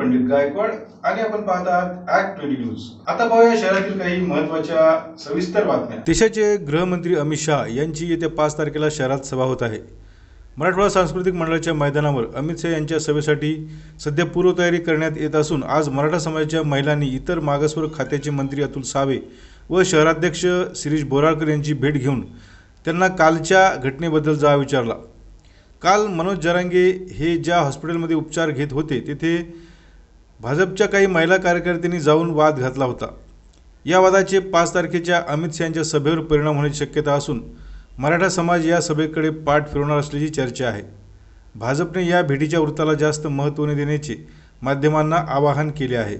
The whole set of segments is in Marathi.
पंडित गायकवाड आणि आपण पाहत आहात ऍक्ट ट्वेंटी न्यूज आता पाहूया शहरातील काही महत्त्वाच्या सविस्तर बातम्या. देशाचे गृहमंत्री अमित शहा यांची येत्या पाच तारखेला शहरात सभा होत आहे. मराठवाडा सांस्कृतिक मंडळाच्या मैदानावर अमित शहा यांच्या सभेसाठी सध्या पूर्वतयारी करण्यात येत असून आज मराठा समाजाच्या महिलांनी इतर मागासवर्ग खात्याचे मंत्री अतुल सावे व शहराध्यक्ष शिरीष बोराळकर यांची भेट घेऊन त्यांना कालच्या घटनेबद्दल जा विचारला. काल मनोज जरांगे हे ज्या हॉस्पिटलमध्ये उपचार घेत होते तेथे भाजपच्या काही महिला कार्यकर्त्यांनी जाऊन वाद घातला होता. या वादाचे पाच तारखेच्या अमित शहांच्या सभेवर परिणाम होण्याची शक्यता असून मराठा समाज या सभेकडे पाठ फिरवणार असल्याची चर्चा आहे. भाजपने या भेटीच्या वृत्ताला जास्त महत्त्व न देण्याचे माध्यमांना आवाहन केले आहे.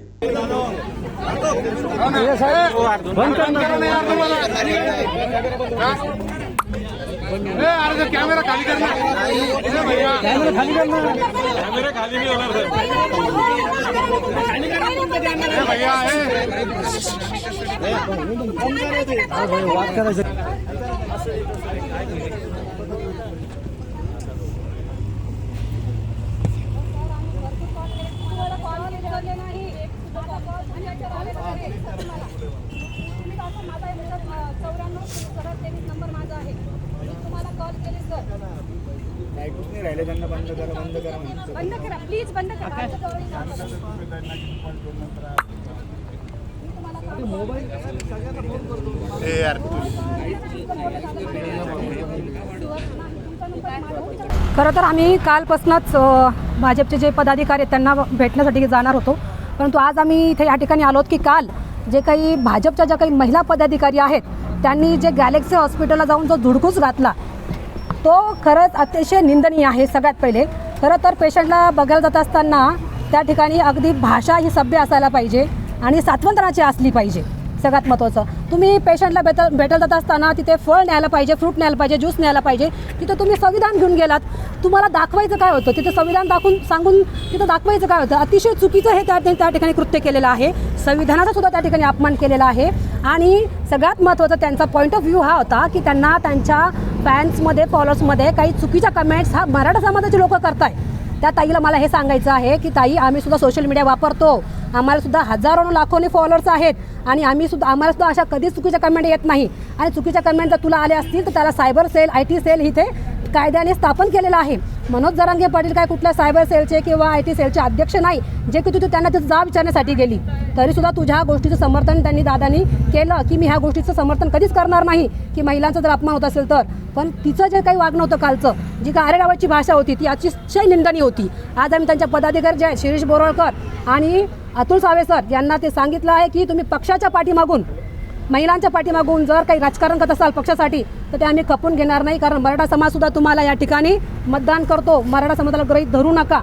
कॅमेरा खाली कर कॅमेरा खाली कर कॅमेरा खाली नाही होणार सर. भैया आहे तुम्हाला कॉल केले नाही आणि याच्यावर आले नाही. तुम्ही असं माझा आहे नंबर चौऱ्याण्णव सरळ तेवीस नंबर माझा आहे मी तुम्हाला कॉल केले सर ऐकूच नाही राहिले त्यांना बंद करा बंद करा म्हणतो बंद करा प्लीज बंद करा. खरं तर आम्ही कालपासूनच अ, भाजपचे जे पदाधिकारी आहेत त्यांना भेटण्यासाठी जाणार होतो. परंतु आज आम्ही इथे या ठिकाणी आलो की काल जे काही भाजपच्या ज्या काही महिला पदाधिकारी आहेत त्यांनी जे गॅलेक्सी हॉस्पिटलला जाऊन जो धुडकूस घातला तो खरंच अतिशय निंदनीय आहे सगळ्यात पहिले. खरं तर पेशंटला बघायला जात असताना त्या ठिकाणी अगदी भाषा ही सभ्य असायला पाहिजे आणि सात्वंतनाची असली पाहिजे. सगळ्यात महत्त्वाचं तुम्ही पेशंटला भेट भेटल जात असताना तिथे फळ न्यायला पाहिजे फ्रूट न्यायला पाहिजे ज्यूस न्यायला पाहिजे तिथं तुम्ही संविधान घेऊन गेलात. तुम्हाला दाखवायचं काय होतं? तिथे संविधान दाखवून सांगून तिथं दाखवायचं काय होतं? अतिशय चुकीचं हे त्या त्या ठिकाणी कृत्य केलेलं आहे. संविधानाचा सुद्धा त्या ठिकाणी अपमान केलेला आहे. आणि सगळ्यात महत्त्वाचा त्यांचा पॉईंट ऑफ व्ह्यू हा होता की त्यांना त्यांच्या फॅन्समध्ये फॉलोअर्समध्ये काही चुकीच्या कमेंट्स हा मराठा समाजाचे लोक करत आहे त्या ताईला मला हे सांगायचं आहे की ताई आम्ही सुद्धा सोशल मीडिया वापरतो. आम्हाला सुद्धा हजारो लाखोनी फॉलोअर्स आहेत. आणि आम्ही सुद्धा आम्हाला सुद्धा अशा कधीच चुकीच्या कमेंट येत नाही. आणि चुकीच्या कमेंट जर तुला आल्या असतील तर त्याला cyber cell I T sale इथे कायद्याने स्थापन केलेलं आहे. मनोज जरांगे पाटील काय कुठल्या सायबर सेलचे किंवा आय टी सेलचे अध्यक्ष नाही जे की तू त्यांना तिथं जा विचारण्यासाठी गेली. तरी सुद्धा तुझ्या ह्या गोष्टीचं समर्थन त्यांनी दादानी केलं की मी ह्या गोष्टीचं समर्थन कधीच करणार नाही की महिलांचा जर अपमान होत असेल तर. पण तिचं जे काही वागणं होतं कालचं जी काय आरेरावाची भाषा होती ती अतिशय निंदनीय होती. आज आम्ही त्यांच्या पदाधिकारी जे आहेत शिरीष बोरळकर आणि अतुल सावे सर यांना ते सांगितलं आहे की तुम्ही पक्षाच्या पाठीमागून महिलांच्या पाठीमागून जर काही राजकारण करत असाल पक्षासाठी तर ते आम्ही खपून घेणार नाही. कारण मराठा समाज सुद्धा तुम्हाला या ठिकाणी मतदान करतो. मराठा समाजाला ग्रहित धरू नका.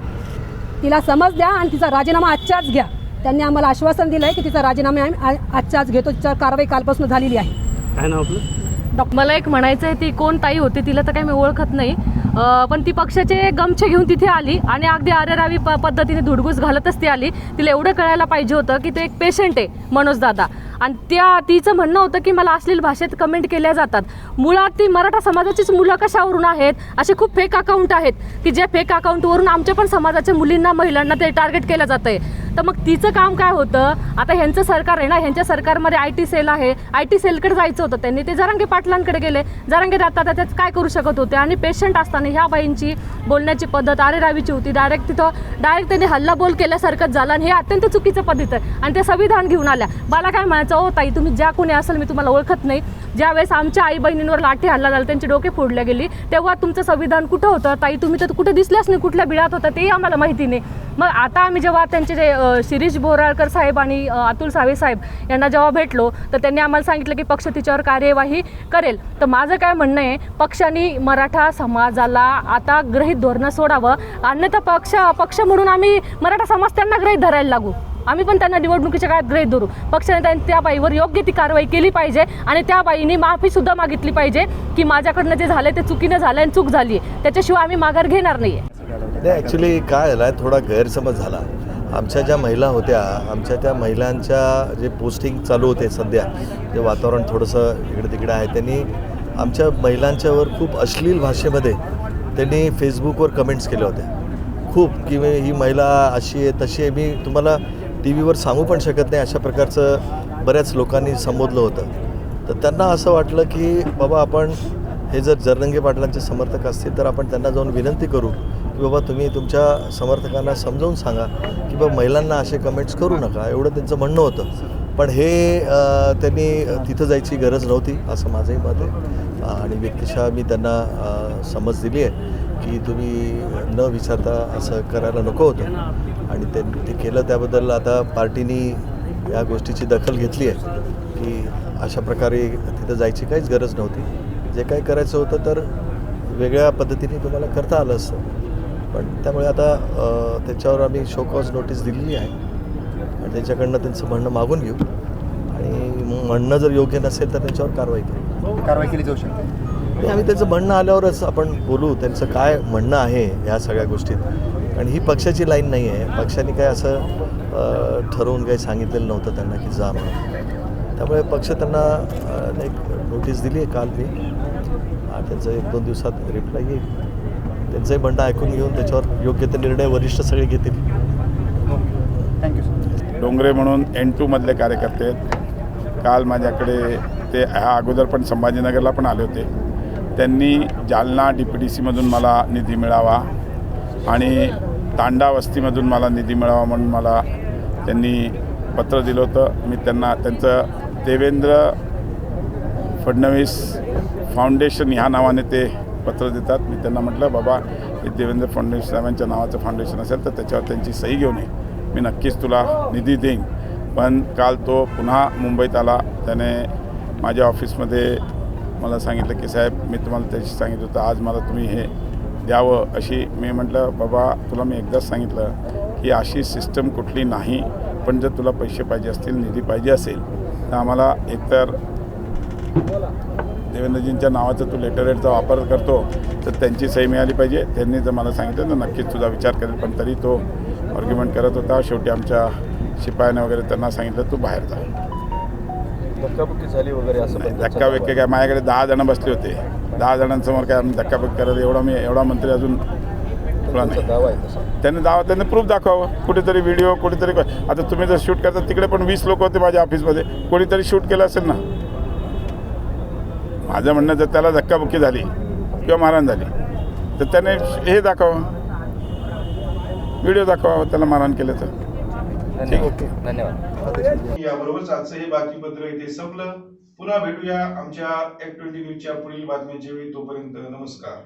तिला समज द्या आणि तिचा राजीनामा आजच्याच घ्या. त्यांनी आम्हाला आश्वासन दिलं आहे की तिचा राजीनामा आम्ही आ- आजच्याच घेतो. तिच्या कारवाई कालपासून झालेली आहे. काय नाव आपलं? मला एक म्हणायचं आहे ती कोण ताई होती तिला तर काही मी ओळखत नाही. पण ती पक्षाचे गमछे घेऊन तिथे आली आणि अगदी आरेरावी प पद्धतीने धुडगूस घालतच ती आली. तिला एवढं कळायला पाहिजे होतं की ते एक पेशंट आहे मनोज दादा. आणि त्या तिचं म्हणणं होतं की मला अश्लील भाषेत कमेंट केल्या जातात. मुळात ती मराठा समाजाचीच मुलं कशावरून आहेत? असे खूप फेक अकाउंट आहेत की ज्या फेक अकाउंटवरून आमच्या पण समाजाच्या मुलींना महिलांना ते टार्गेट केलं जातं आहे तर मग तिचं काम काय होतं? आता ह्यांचं सरकार आहे ना ह्यांच्या सरकारमध्ये आय टी सेल आहे. आय टी सेलकडे जायचं होतं त्यांनी. ते जरांगे पाटलांकडे गेले. जरांगे आता त्यात काय करू शकत होते? आणि पेशंट असताना ह्या बाईंची बोलण्याची पद्धत आरेरावीची होती. डायरेक्ट तिथं डायरेक्ट त्यांनी हल्ला बोल केल्यासारखंच झालं आणि हे अत्यंत चुकीचं पद्धत आहे. आणि ते संविधान घेऊन आल्या. मला काय म्हणायचं? हो ताई तुम्ही ज्या कोणी असेल मी तुम्हाला ओळखत नाही. ज्यावेळेस आमच्या आई बहिणींवर लाठी हल्ला झाला त्यांचे डोके फोडले गेली तेव्हा तुमचं संविधान कुठं होतं? ताई तुम्ही तर कुठे दिसल्याच नाही कुठल्या बिळात होता तेही आम्हाला माहिती नाही. मग आता आम्ही जेव्हा त्यांचे जे शिरीष बोराळकर साहेब आणि अतुल सावे साहेब यांना जेव्हा भेटलो तर त्यांनी आम्हाला सांगितलं की पक्ष तिच्यावर कार्यवाही करेल. तर माझं काय म्हणणं आहे पक्षाने मराठा समाजाला आता ग्रहित धोरणं सोडावं अन्यथा पक्ष पक्ष म्हणून आम्ही मराठा समाज त्यांना ग्रहित धरायला लागू. आम्ही पण त्यांना निवडणुकीच्या काळात ग्रहित धरू. पक्षाने त्यां- त्या बाईवर योग्य ती कारवाई केली पाहिजे आणि त्या बाईने माफी सुद्धा मागितली पाहिजे की माझ्याकडनं जे झालं ते चुकीनं झालं आणि चूक झाली आहे त्याच्याशिवाय आम्ही माघार घेणार नाही नाही ॲक्च्युली काय झालं आहे थोडा गैरसमज झाला. आमच्या ज्या महिला होत्या आमच्या त्या महिलांच्या जे पोस्टिंग चालू होते सध्या जे वातावरण थोडंसं इकडे तिकडे आहे त्यांनी आमच्या महिलांच्यावर खूप अश्लील भाषेमध्ये त्यांनी फेसबुकवर कमेंट्स केल्या होत्या. खूप की मी- ही महिला अशी आहे तशी आहे. मी तुम्हाला टी व्हीवर सांगू पण शकत नाही अशा प्रकारचं बऱ्याच लोकांनी संबोधलं होतं. तर त्यांना असं वाटलं की बाबा आपण हे जर जररंगे पाटलांचे समर्थक असतील तर आपण त्यांना जाऊन विनंती करू बाबा तुम्ही तुमच्या समर्थकांना समजावून सांगा की बाबा महिलांना असे कमेंट्स करू नका. एवढं त्यांचं म्हणणं होतं. पण हे त्यांनी तिथं जायची गरज नव्हती असं माझंही मत आहे. आणि व्यक्तिशः मी त्यांना समज दिली आहे की तुम्ही न विचारता असं करायला नको होतं. आणि त्यांनी ते केलं त्याबद्दल आता पार्टीनी या गोष्टीची दखल घेतली आहे की अशा प्रकारे तिथं जायची काहीच गरज नव्हती. जे काही करायचं होतं तर वेगळ्या पद्धतीने तुम्हाला करता आलं असतं. पण त्यामुळे आता त्याच्यावर आम्ही शोकॉज नोटीस दिलेली आहे. आणि त्यांच्याकडनं त्यांचं म्हणणं मागून घेऊ. आणि म्हणणं जर योग्य नसेल तर त्यांच्यावर कारवाई करू. कारवाई केली जाऊ शकते. आम्ही त्याचं म्हणणं आल्यावरच आपण बोलू त्यांचं काय म्हणणं आहे ह्या सगळ्या गोष्टीत. आणि ही पक्षाची लाईन नाही आहे. पक्षाने काय असं ठरवून काही सांगितलेलं नव्हतं त्यांना की जा म्हणून. त्यामुळे पक्ष त्यांना एक नोटीस दिली आहे काल मी. त्यांचं एक दोन दिवसात रिप्लाय येईल. त्यांचंही म्हणणं ऐकून घेऊन त्याच्यावर योग्य ते निर्णय वरिष्ठ सगळे घेतील. थँक्यू सर डोंगरे म्हणून एन टूमधले कार्यकर्ते आहेत. काल माझ्याकडे ते ह्या अगोदर पण संभाजीनगरला पण आले होते. त्यांनी जालना डी पी डी सीमधून मला निधी मिळावा आणि तांडा वस्तीमधून मला निधी मिळावा म्हणून मला त्यांनी पत्र दिलं होतं. मी त्यांना त्यांचं देवेंद्र फडणवीस फाउंडेशन ह्या नावाने ते पत्र देतात. मी त्यांना म्हटलं बाबा हे देवेंद्र फडणवीस साहेबांच्या नावाचं फाउंडेशन असेल तर त्याच्यावर त्यांची सही घेऊन ये. मी नक्कीच तुला निधी देईन. पण काल तो पुन्हा मुंबईत आला. त्याने माझ्या ऑफिसमध्ये मला सांगितलं की साहेब मी तुम्हाला त्याची सांगितलं होतं. आज मला तुम्ही हे द्यावं. अशी मी म्हटलं बाबा तुला मी एकदाच सांगितलं की अशी सिस्टम कुठली नाही पण जर तुला पैसे पाहिजे असतील निधी पाहिजे असेल तर आम्हाला एकतर देवेंद्रजींच्या नावाचा तू लेटर हेडचा वापर करतो तर त्यांची सही मिळाली पाहिजे. त्यांनी जर मला सांगितलं तर नक्कीच तुझा विचार करेल. पण तरी तो आर्ग्युमेंट करत होता. शेवटी आमच्या शिपायाने वगैरे त्यांना सांगितलं तू बाहेर जा. धक्काबुक्की झाली वगैरे असं नाही, धक्काबुक्की काय? माझ्याकडे दहा जणं बसले होते. दहा जणांसमोर काय आम्ही धक्काबुक्की करत एवढा मी एवढा मंत्री अजून त्यांनी दावा त्यांनी प्रूफ दाखवावं. कुठेतरी व्हिडिओ कुठेतरी आता तुम्ही जर शूट करता तिकडे पण वीस लोक होते माझ्या ऑफिसमध्ये कोणीतरी शूट केलं असेल ना? माझं म्हणणं जर त्याला धक्काबुक्की झाली किंवा मारहाण झाली तर त्याने हे दाखवावं. व्हिडिओ दाखवावं त्याला मारहाण केलं तर. ठीक आहे. याबरोबरच आजचं हे बातमीपत्र इथे संपलं. पुन्हा भेटूया आमच्या ऍक्ट ट्वेंटी न्यूजच्या पुढील बातम्यांच्या वेळी. तोपर्यंत नमस्कार.